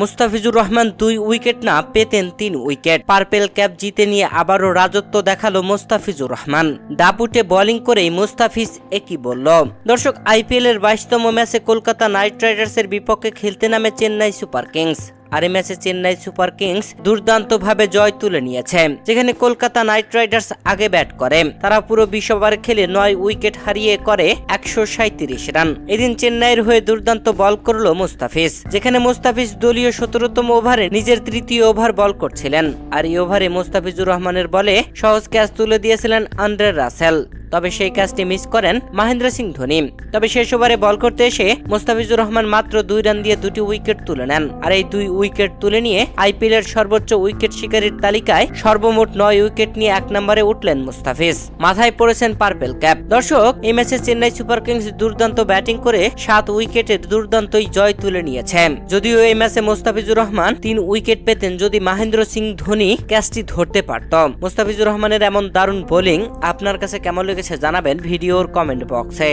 মুস্তাফিজুর রহমান দুই উইকেট না পেতেন তিন উইকেট। পার্পেল ক্যাপ জিতে নিয়ে আবারও রাজত্ব দেখাল মুস্তাফিজুর রহমান। ডাবুটে বোলিং করেই মুস্তাফিজ একই বলল, দর্শক আইপিএল এর বাইশতম ম্যাচে কলকাতা নাইট রাইডার্সের বিপক্ষে খেলতে নামে চেন্নাই সুপার কিংস। আর এই ম্যাচে চেন্নাই সুপার কিংস দুর্দান্তভাবে জয় তুলে নিয়েছে, যেখানে কলকাতা নাইট রাইডার্স আগে ব্যাট করে। তারা পুরো বিশ ওভার খেলে নয় উইকেট হারিয়ে করে একশো রান। এদিন চেন্নাইয়ের হয়ে দুর্দান্ত বল করল মুস্তাফিজ, যেখানে মুস্তাফিজ দলীয় সতেরোতম ওভারে নিজের তৃতীয় ওভার বল করছিলেন। আর এই ওভারে মুস্তাফিজুর রহমানের বলে সহজ ক্যাচ তুলে দিয়েছিলেন আন্ড্রে রাসেল। তবে সেই কাজটি মিস করেন মহেন্দ্র সিং ধোনি। তবে শেষ ওভারে বল করতে এসে মোস্তাফিজুর রহমান মাত্র দুই রান দিয়ে দুটি উইকেট তুলে নেন। আর এই দুই উইকেট তুলে নিয়ে আইপিএল এর সর্বোচ্চ উইকেট শিকারীর তালিকায় সর্বমোট নয় উইকেট নিয়ে এক নম্বরে উঠলেন মুস্তাফিজ। মাথায় পড়েছেন পার্পেল ক্যাপ। দর্শক, এই ম্যাচে চেন্নাই সুপার কিংস দুর্দান্ত ব্যাটিং করে সাত উইকেটে দুর্দান্তই জয় তুলে নিয়েছেন। যদিও এই ম্যাচে মোস্তাফিজুর রহমান তিন উইকেট পেতেন যদি মহেন্দ্র সিং ধোনি ক্যাচটি ধরতে পারত। মোস্তাফিজুর রহমানের এমন দারুণ বোলিং আপনার কাছে কেমন লেগেছে? জানাবেন ভিডিওর কমেন্ট বক্সে।